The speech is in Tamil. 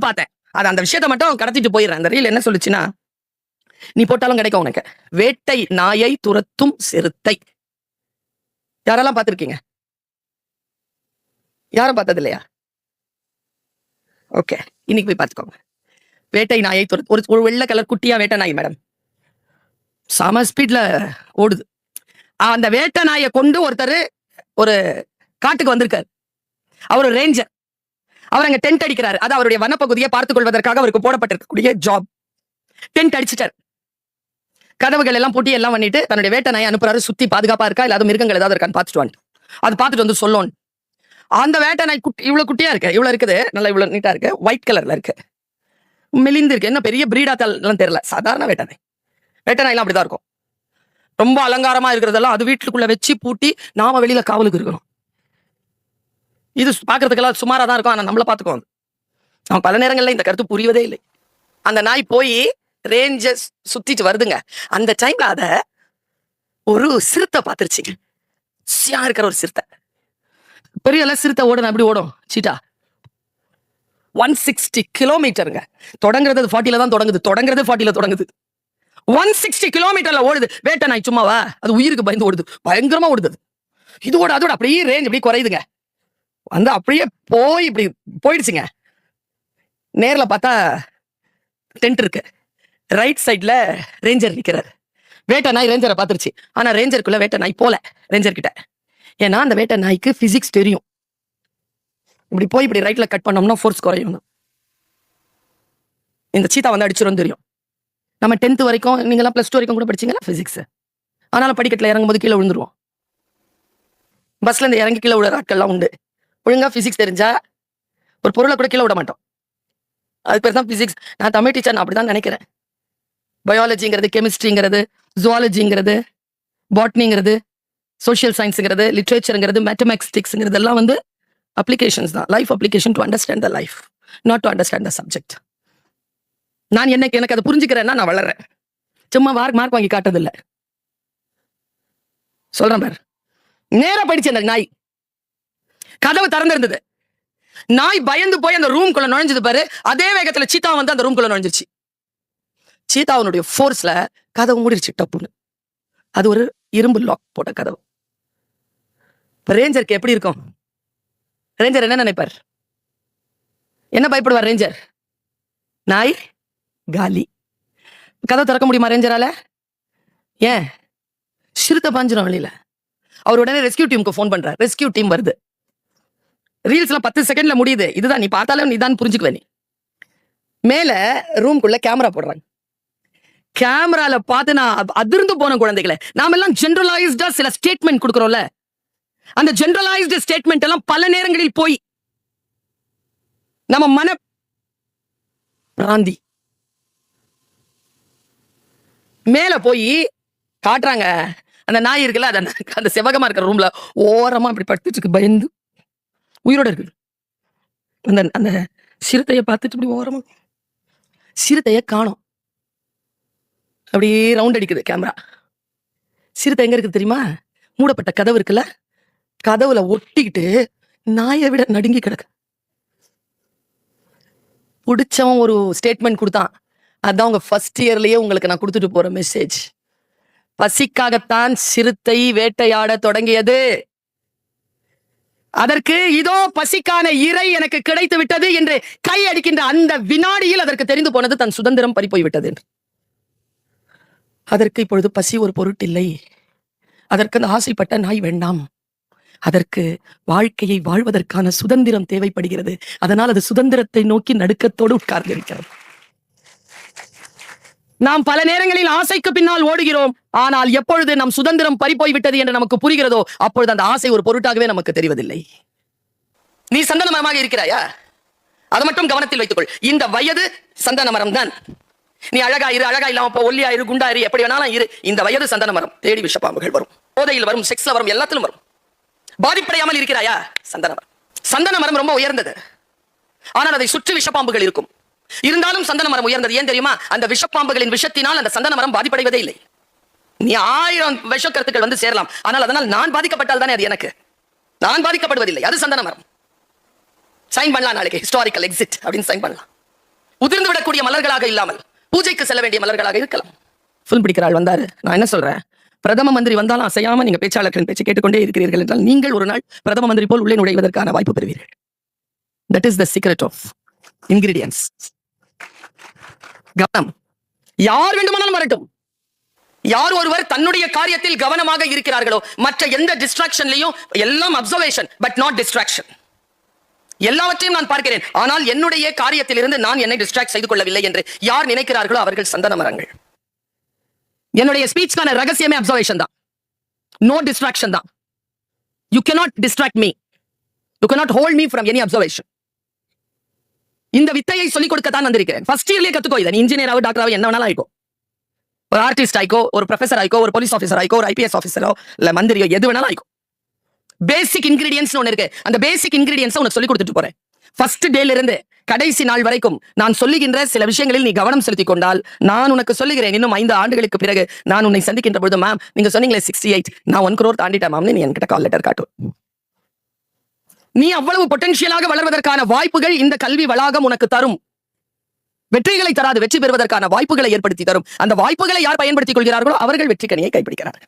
ரீல் பார்த்தேன். அது அந்த விஷயத்த மட்டும் கடத்திட்டு போயிடுறேன். அந்த ரீல் என்ன சொல்லுச்சுன்னா நீ போட்டாலும் கிடைக்கும் உனக்கு. வேட்டை நாயை துரத்தும் சிறுத்தை யாரெல்லாம் பார்த்துருக்கீங்க? யாரும் பார்த்தது இல்லையா ஓகே இன்னைக்கு போய் பார்த்துக்கோங்க. வேட்டை நாயை துரத் ஒரு ஒரு வெள்ளை கலர் குட்டியா வேட்டை நாய் மேடம். சம ஸ்பீட்ல ஓடுது. அந்த வேட்டை நாயை கொண்டு ஒருத்தர் ஒரு காட்டுக்கு வந்திருக்காரு. அவர் ரேஞ்சர் அவர் அங்க டென்ட் அடிக்கிறாரு. அது அவருடைய வனப்பகுதியை பார்த்துக் கொள்வதற்காக அவருக்கு போடப்பட்டிருக்கக்கூடிய ஜாப் டென்ட் அடிச்சிட்டார். கதவுகள் எல்லாம் பூட்டி எல்லாம் பண்ணிட்டு தன்னுடைய வேட்டை நாயை அனுப்புறாரு. சுத்தி பாதுகாப்பா இருக்கா? இல்லாத மிருகங்கள் ஏதாவது இருக்கான்னு பார்த்துட்டு வந்துட்டு. அது பார்த்துட்டு வந்து சொல்லணும் அந்த வேட்டை நாய் குட்டி இவ்வளவு குட்டியா இருக்கு. இவ்வளவு இருக்குது. நல்லா இவ்வளவு நீட்டா இருக்கு. ஒயிட் கலர்ல இருக்கு. மெலிந்து இருக்கு. என்ன பெரிய பிரீடாத்தால் எல்லாம் தெரியல. சாதாரண வேட்டை நாய். வேட்டை நாயெல்லாம் அப்படிதான் இருக்கும். ரொம்ப அலங்காரமா இருக்கிறதெல்லாம் அது வீட்டுக்குள்ள வச்சு பூட்டி நாம வெளியில காவலுக்கு இருக்கணும். இது பார்க்கறதுக்கெல்லாம் சுமாராக தான் இருக்கும். ஆனால் நம்மளை பாத்துக்கோ நான் பல நேரங்களில் இந்த கருத்து புரியவதே இல்லை. அந்த நாய் போய் ரேஞ்சஸ் சுத்திட்டு வருதுங்க. அந்த டைம்ல அத ஒரு சிறுத்தை பார்த்துருச்சுங்க சியா இருக்கிற ஒரு சிறுத்தை. பெரிய எல்லாம் சிறுத்தை ஓடணும் அப்படி ஓடும்? சீட்டா. ஒன் சிக்ஸ்டி கிலோமீட்டருங்க தொடங்குறது ஃபார்ட்டில தான் தொடங்குது. தொடங்குறது ஃபார்ட்டில தொடங்குது. ஒன் சிக்ஸ்டி கிலோமீட்டர்ல ஓடுது. வேட்டை நாய் சும்மாவா? அது உயிருக்கு பயந்து ஓடுது. பயங்கரமா ஓடுது இது ஓட அதோட அப்படியே ரேஞ்ச் அப்படியே குறையுதுங்க. வந்து அப்படியே போய் இப்படி போயிடுச்சுங்க. நேரில் பார்த்தா டென்ட் இருக்கு. ரைட் சைடில் ரேஞ்சர் நிற்கிறார் வேட்டை நாய் ரேஞ்சரை பார்த்துருச்சு. ஆனால் ரேஞ்சருக்குள்ளே வேட்டை நாய் போல ரேஞ்சர் கிட்ட. ஏன்னா அந்த வேட்டை நாய்க்கு ஃபிசிக்ஸ் தெரியும். இப்படி போய் இப்படி ரைட்டில் கட் பண்ணோம்னா ஃபோர்ஸ் குறையும். இந்த சீத்தா வந்து அடிச்சிடும் தெரியும். நம்ம டென்த்து வரைக்கும் நீங்களாம் ப்ளஸ் டூ வரைக்கும் கூட படிச்சிங்களா? ஃபிசிக்ஸ் ஆனாலும் படிக்கட்டில் இறங்கும்போது கீழே விழுந்துருவோம். பஸ்ல இருந்து இறங்கி கீழே விழுற ஆட்கள்லாம் உண்டு. ஒழுங்கா பிசிக்ஸ் தெரிஞ்சா ஒரு பொருளை கூட கீழே விட மாட்டோம். அது பேர் தான் பிசிக்ஸ் நான் தமிழ் டீச்சர் நான் அப்படிதான் நினைக்கிறேன். பயாலஜிங்கிறது கெமிஸ்ட்ரிங்கிறது ஜுவாலஜிங்கிறது பாட்னிங்கிறது சோஷியல் சயின்ஸுங்கிறது லிட்ரேச்சருங்கிறது மேத்தமேட்டிக்ஸுங்கிறது எல்லாம் வந்து அப்ளிகேஷன்ஸ் தான். Life application to understand the life not to understand the subject நான் என்னைக்கு எனக்கு அதை புரிஞ்சுக்கிறேன்னா நான் வளர்றேன். சும்மா மார்க் மார்க் வாங்கி காட்டதில்லை சொல்றேன் பார். நேராக போயிடுச்சு நாய். கதவு திறந்திருந்தது. நாய் பயந்து போய் அந்த ரூம்குள்ள நுழைஞ்சது பாரு. அதே வேகத்துல சீத்தா வந்து அந்த ரூம்குள்ள நுழைஞ்சிருச்சு. சீதாவனுடைய ஃபோர்ஸ்ல கதவு மூடிடுச்சு டப்புன்னு. அது ஒரு இரும்பு லாக் போட்ட கதவு. ரேஞ்சருக்கு எப்படி இருக்கும்? ரேஞ்சர் என்ன நினைப்பார்? என்ன பயப்படுவார் ரேஞ்சர்? நாய்? காலி. கதவை திறக்க முடியுமா ரேஞ்சரால? ஏன்? சிறுத்தை பாஞ்சிரும் வெளியில. அவர் உடனே ரெஸ்கியூ டீமுக்கு ஃபோன் பண்றார். ரெஸ்கியூ டீம் வருது. ரீல்ஸ்ல பத்து செகண்ட்ல முடியுது. இதுதான் நீ பார்த்தாலே நீ தான் புரிஞ்சுக்குவே நீ. மேல ரூம்குள்ள கேமரா போடுறாங்க. கேமரால பார்த்து நான் அதிர்ந்து போன குழந்தைகளை. நாம எல்லாம் ஜென்ரலைஸ்டா சில ஸ்டேட்மெண்ட் கொடுக்குறோம்ல. அந்த ஜென்ரலைஸ்டு ஸ்டேட்மெண்ட் எல்லாம் பல நேரங்களில் போய் நம்ம மன பிராந்தி. மேல போய் காட்டுறாங்க. அந்த நாய் இருக்குல்ல அந்த அந்த செவகமா இருக்கிற ரூம்ல ஓரமா இப்படி படுத்துட்டு இருக்கு பயந்து. உயிரோட இருக்குது அந்த அந்த சிறுத்தையை பார்த்துட்டு இப்படி ஓரமா சிறுத்தையை காணோம். அப்படியே ரவுண்ட் அடிக்குது கேமரா சிறுத்தை எங்க இருக்குது தெரியுமா? மூடப்பட்ட கதவு இருக்குல்ல? கதவுல ஒட்டிக்கிட்டு நாயை விட நடுங்கி கிடக்கு. பிடிச்சவன் ஒரு ஸ்டேட்மெண்ட் கொடுத்தான். அதான் உங்க ஃபர்ஸ்ட் இயர்லயே உங்களுக்கு நான் கொடுத்துட்டு போற மெசேஜ் பசிக்காகத்தான் சிறுத்தை வேட்டையாட தொடங்கியது. அதற்கு இதோ பசிக்கான இறை எனக்கு கிடைத்து விட்டது என்று கை அடிக்கின்ற அந்த வினாடியில் அதற்கு தெரிந்து போனது தன் சுதந்திரம் பறிப்போய்விட்டது என்று. அதற்கு இப்பொழுது பசி ஒரு பொருட்டில்லை அதற்கு அந்த ஆசைப்பட்ட நாய் வேண்டாம். அதற்கு வாழ்க்கையை வாழ்வதற்கான சுதந்திரம் தேவைப்படுகிறது. அதனால் அது சுதந்திரத்தை நோக்கி நடுக்கத்தோடு உட்கார்ந்திருக்கிறது. நாம் பல நேரங்களில் ஆசைக்கு பின்னால் ஓடுகிறோம். ஆனால் எப்பொழுது நம் சுதந்திரம் பறிப்போய் விட்டது என்று நமக்கு புரிகிறதோ அப்பொழுது அந்த ஆசை ஒரு பொருட்டாகவே நமக்கு தெரிவதில்லை. நீ சந்தன மரமாக இருக்கிறாயா? அதை மட்டும் கவனத்தில் வைத்துக்கொள். இந்த வயது சந்தன மரம் தான். நீ அழகா இரு அழகா இல்லாம போ ஒல்லியா இரு குண்டா இரு எப்படி வேணாலும் இரு. இந்த வயது சந்தன மரம் தேடி விஷப்பாம்புகள் வரும். போதையில் வரும் செக்ஸ்ல வரும் எல்லாத்திலும் வரும். பாதிப்படையாமல் இருக்கிறாயா? சந்தன மரம். சந்தன மரம் ரொம்ப உயர்ந்தது. ஆனால் அதை சுற்றி விஷப்பாம்புகள் இருக்கும். இருந்தாலும் சந்தன மரம் உயர்ந்தது. ஏன் தெரியுமா? அந்த விஷப்பாம்புகளின் விஷத்தினால் அந்த சந்தன மரம் பாதிப்படைவதே இல்லை. நீ ஆயிரம் விஷக்கருத்துக்கள் வந்து சேரலாம். ஆனால் அதனால் நான் பாதிக்கப்பட்டால் தானே அது எனக்கு? நான் பாதிக்கப்படுவதில்லை. அது சந்தன மரம். சைன் பண்ணலாம் நாளைக்கு. ஹிஸ்டாரிக்கல் எக்ஸிட் அப்படின்னு சைன் பண்ணலாம். உதிர்ந்து விடக்கூடிய மலர்களாக இல்லாமல் பூஜைக்கு செல்ல வேண்டிய மலர்களாக இருக்கலாம். ஃபுல் பிடிக்கிறாள் வந்தாரு. நான் என்ன சொல்றேன்? பிரதம மந்திரி வந்தாலும் அசையாம நீங்க பேச்சாளர்களின் பேச்சு கேட்டுக்கொண்டே இருக்கிறீர்கள் என்றால் நீங்கள் ஒரு நாள் பிரதம மந்திரி போல் உள்ளே நுழைவதற்கான வாய்ப்பு பெறுவீர்கள். That is the secret of ingredients கவனம். யார் வேண்டுமானாலும் வரட்டும். யார் ஒருவர் தன்னுடைய காரியத்தில் கவனமாக இருக்கிறார்களோ மற்ற எந்த டிஸ்ட்ராக்ஷன்லையும் எல்லாம் அப்சர்வேஷன் பட் நாட் டிஸ்ட்ராக்ஷன் எல்லாவற்றையும் நான் பார்க்கிறேன். ஆனால் என்னுடைய காரியத்திலிருந்து நான் என்னை டிஸ்ட்ராக்ட் செய்து கொள்ளவில்லை என்று யார் நினைக்கிறார்களோ அவர்கள் சந்தன மரங்கள். என்னுடைய ஸ்பீச்க்கான ரகசியமே அப்சர்வேஷன் தான். நோ டிஸ்ட்ராக்ஷன் தான். You can not distract me you not hold me from any observation இந்த வித்தையை சொல்லிக் கொடுக்கத்தான் வந்திருக்கிறேன். ஃபர்ஸ்ட் இயர்லயே கத்துக்கோ இதை. இன்ஜினியர் இன்ஜினியராவோ டாக்டராவோ என்ன வேணாலும் ஆயிக்கும் ஒரு ஆர்டிஸ்ட் ஆயிக்கோ ஒரு ப்ரொஃபசர் ஆயிக்கோ ஒரு போலீஸ் ஆஃபீஸர் ஆயிக்கோ ஒரு ஐபிஎஸ் ஆஃபீஸரோ இல்ல மந்திரியோ எது வேணாலும் ஆயிக்கும் பேசிக் இன்கிரீடியன்ஸ் ஒன்று இருக்கு. அந்த பேசிக் இன்கிரீடியன்ஸ் உனக்கு சொல்லி கொடுத்துட்டு போறேன். ஃபர்ஸ்ட் டேல இருந்து கடைசி நாள் வரைக்கும் நான் சொல்லுகின்ற சில விஷயங்களில் நீ கவனம் செலுத்திக் கொண்டால் நான் உனக்கு சொல்லுகிறேன். இன்னும் ஐந்து ஆண்டுகளுக்கு பிறகு நான் உன்னை சந்திக்கின்ற பொழுது மேம் நீங்க சொன்னீங்களே சிக்ஸ்டி எயிட் நான் ஒன் crore தாண்டிட்டேன் மேம் நீ என்கிட்ட கால் லெட்டர் காட்டு. நீ அவ்வளவு பொட்டன்ஷியலாக வளர்வதற்கான வாய்ப்புகள் இந்த கல்வி வளாகம் உனக்கு தரும். வெற்றிகளை தராது வெற்றி பெறுவதற்கான வாய்ப்புகளை ஏற்படுத்தி தரும். அந்த வாய்ப்புகளை யார் பயன்படுத்திக் கொள்கிறார்களோ அவர்கள் வெற்றி கனியை கைப்பிடிக்கிறார்கள்.